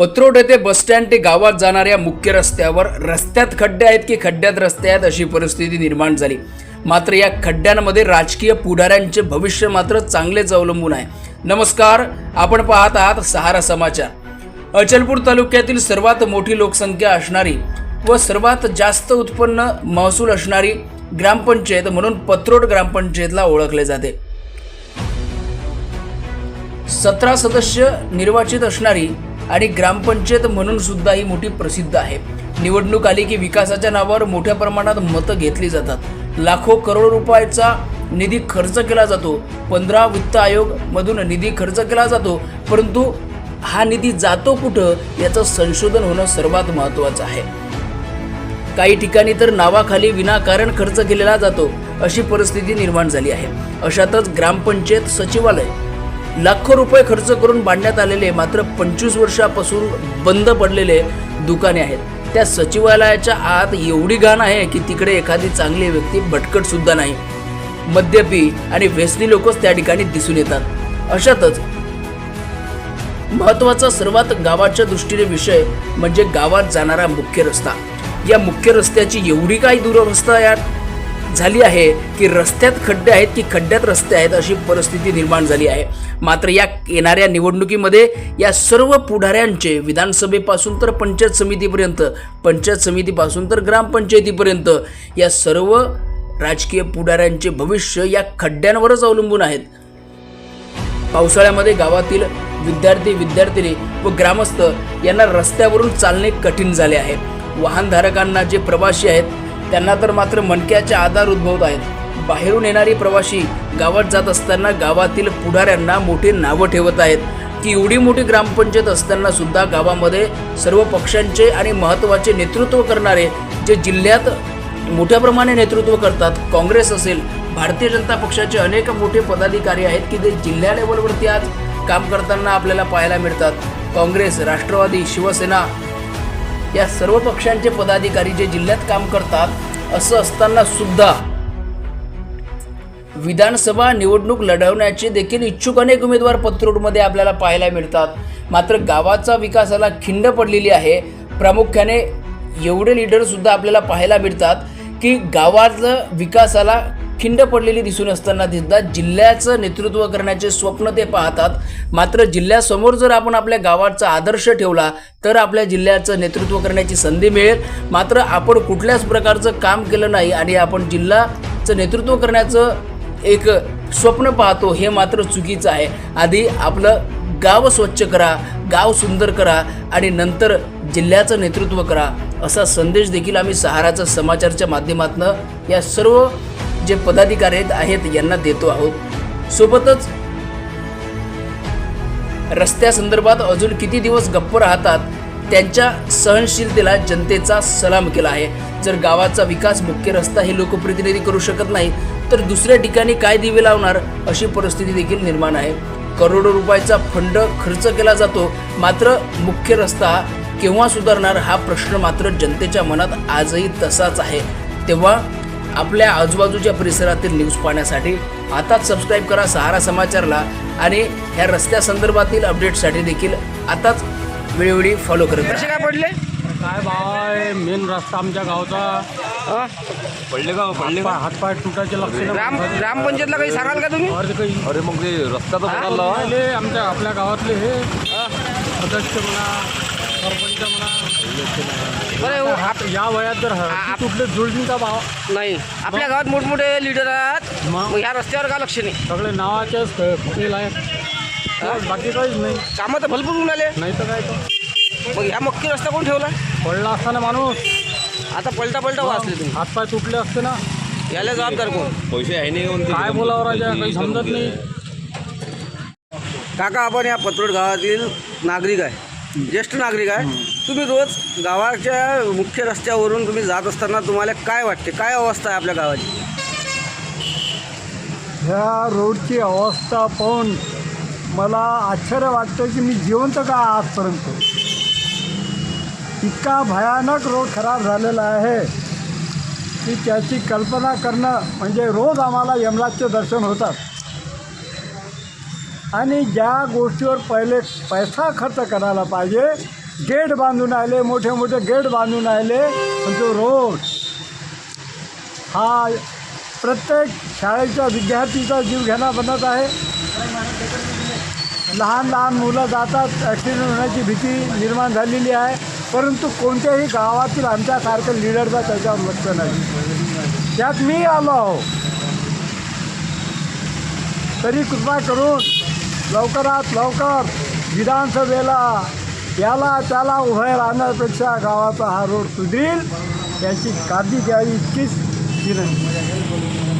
पत्रोट येथे बसस्टँड ते गावात जाणाऱ्या मुख्य रस्त्यावर रस्त्यात खड्डे आहेत की खड्ड्यात रस्ते आहेत अशी परिस्थिती निर्माण झाली. मात्र या खड्ड्यांमध्ये राजकीय पुढाऱ्यांचे भविष्य मात्र चांगलेच अवलंबून आहे. नमस्कार आपण पाहत आहात सहारा समाचार. अचलपूर तालुक्यातील सर्वात मोठी लोकसंख्या असणारी व सर्वात जास्त उत्पन्न महसूल असणारी ग्रामपंचायत म्हणून पत्रोड ग्रामपंचायतला ओळखले जाते. सतरा सदस्य निर्वाचित असणारी आणि ग्रामपंचायत म्हणून सुद्धा ही मोठी प्रसिद्ध आहे. निवडणूक आली की विकासाच्या नावावर मोठ्या प्रमाणात मतं घेतली जातात. लाखो करोड रुपयाचा निधी खर्च केला जातो. पंधरा वित्त आयोग मधून निधी खर्च केला जातो. परंतु हा निधी जातो कुठं याचं संशोधन होणं सर्वात महत्त्वाचं आहे. काही ठिकाणी तर नावाखाली विनाकारण खर्च केलेला जातो. अशी परिस्थिती निर्माण झाली आहे. अशातच ग्रामपंचायत सचिवालय लाखो रुपये खर्च करून बांधण्यात आलेले मात्र पंचवीस वर्षापासून बंद पडलेले दुकाने आहेत. त्या सचिवालयाच्या आत एवढी घाण आहे की तिकडे एखादी चांगली व्यक्ती भटकट सुद्धा नाही. मद्यपी आणि व्यसनी लोकच त्या ठिकाणी दिसून येतात. अशातच महत्त्वाचा सर्वात गावाच्या दृष्टीने विषय म्हणजे गावात जाणारा मुख्य रस्ता. या मुख्य रस्त्याची एवढी काही दुरवस्था या झाली आहे की रस्त्यात खड्डे आहेत की खड्ड्यात रस्ते आहेत अशी परिस्थिती निर्माण झाली आहे. मात्र या येणाऱ्या निवडणुकीमध्ये या सर्व पुढाऱ्यांचे विधानसभेपासून तर पंचायत समितीपर्यंत पंचायत समितीपासून तर ग्रामपंचायतीपर्यंत या सर्व राजकीय पुढाऱ्यांचे भविष्य या खड्ड्यांवरच अवलंबून आहेत. पावसाळ्यामध्ये गावातील विद्यार्थी विद्यार्थिनी व ग्रामस्थ यांना रस्त्यावरून चालणे कठीण झाले आहे. वाहनधारकांना जे प्रवासी आहेत त्यांना तर मात्र मणक्याचे आधार उद्भवत आहेत. बाहेरून येणारी प्रवासी गावात जात असताना गावातील पुढाऱ्यांना मोठी नावं ठेवत आहेत. की एवढी मोठी ग्रामपंचायत असताना सुद्धा गावामध्ये सर्व पक्षांचे आणि महत्त्वाचे नेतृत्व करणारे जे जिल्ह्यात मोठ्या प्रमाणे नेतृत्व करतात काँग्रेस असेल भारतीय जनता पक्षाचे अनेक मोठे पदाधिकारी आहेत की ते जिल्हा लेवलवरती आज काम करताना आपल्याला पाहायला मिळतात. काँग्रेस राष्ट्रवादी शिवसेना या सर्व पक्षांचे पदाधिकारी जे जिल्ह्यात काम करतात असं असताना सुद्धा विधानसभा निवडणूक लढवण्याचे देखील इच्छुक अनेक उमेदवार पत्रोडमध्ये आपल्याला पाहायला मिळतात. मात्र गावाचा विकासाला खिंड पडलेली आहे. प्रामुख्याने एवढे लिडरसुद्धा आपल्याला पाहायला मिळतात की गावातलं विकासाला खिंड पडलेली दिसून असताना सुद्धा जिल्ह्याचं नेतृत्व करण्याचे स्वप्न ते पाहतात. मात्र जिल्ह्यासमोर जर आपण आपल्या गावाचा आदर्श ठेवला तर आपल्या जिल्ह्याचं नेतृत्व करण्याची संधी मिळेल. मात्र आपण कुठल्याच प्रकारचं काम केलं नाही आणि आपण जिल्ह्याचं नेतृत्व करण्याचं एक स्वप्न पाहतो हे मात्र चुकीचं आहे. आधी आपलं गाव स्वच्छ करा गाव सुंदर करा आणि नंतर जिल्ह्याचं नेतृत्व करा असा संदेश देखील आम्ही सहाराचा समाचारच्या माध्यमातून या सर्व जे पदाधिकारी आहेत यांना देतो आहोत. सोबतच रस्त्यासंदर्भात अजून किती दिवस गप्प राहतात त्यांच्या सहनशीलतेला जनतेचा सलाम केला आहे. जर गावाचा विकास मुख्य रस्ता हे लोकप्रतिनिधी करू शकत नाही तर दुसऱ्या ठिकाणी काय दिवे लावणार अशी परिस्थिती देखील निर्माण आहे. करोडो रुपयाचा फंड खर्च केला जातो मात्र मुख्य रस्ता केव्हा सुधारणार हा प्रश्न मात्र जनतेच्या मनात आजही तसाच आहे. तेव्हा आपल्या आजूबाजूच्या परिसरातील न्यूज पाहण्यासाठी आताच सबस्क्राईब करा सहारा समाचारला आणि ह्या रस्त्यासंदर्भातील अपडेटसाठी देखील आताच वेळोवेळी फॉलो करत कसे काय पडले? काय भाव आहे मेन रस्ता आमच्या गावचा. हं? पडले का पडले का? हातपाय तुटायचे लक्षण ग्राम ग्रामपंचायतला काही सांगाल का तुम्ही? अरे काही अरे मग ते रस्ता तर हा? आमच्या आपल्या गावातले हे? सदस्य म्हणा सरपंच म्हणा बरं हो, आप- या वयात जर हरती तुटले का भाव? नाही. आपल्या गावात मोठमोठे लीडर आहेत. मग? मग ह्या रस्त्यावर का लक्ष नाही? सगळे नावाचेच फुटेल आहेत. बाकी काहीच नाही. कामं तर भरपूर होऊन आले नाही तर काय तर. मग ह्या मुख्य रस्ता कोण ठेवला? पडला असताना माणूस. आता पलटा पलटा वाचले तुम्ही. हातपाय तुटले असते ना. याला जबाबदार कोण? पैसे आहे नाही काय बोलावं राजा? काही समजत नाही. काका आपण या पत्रोड गावातील नागरिक आहे. ज्येष्ठ नागरिक आहे. तुम्ही रोज गावाच्या मुख्य रस्त्यावरून तुम्ही जात असताना तुम्हाला काय वाटते? काय अवस्था आहे आपल्या गावाची? ह्या रोडची अवस्था पाहून मला आश्चर्य वाटतं की मी जिवंत का आजपर्यंत? इतका भयानक रोड खराब झालेला आहे की त्याची कल्पना करणं म्हणजे रोज आम्हाला यमराजचे दर्शन होतात. आणि ज्या गोष्टीवर पहिले पैसा खर्च करायला पाहिजे गेट बांधून आले मोठे मोठे गेट बांधून आले पण तो रोड हा प्रत्येक शाळेच्या विद्यार्थीचा जीव घेणा बनत आहे. लहान लहान मुलं जातात ॲक्सिडेंट होण्याची भीती निर्माण झालेली आहे परंतु कोणत्याही गावातील आमच्यासारखं लिडरचा त्याच्यावर लक्ष नाही. त्यात मी आलो आहो. तरी कृपा करून लवकरात लवकर विधानसभेला याला त्याला उभे राहण्यापेक्षा गावाचा हा रोड सुधरील याची काळजी घ्यावी इतकीच विनंती.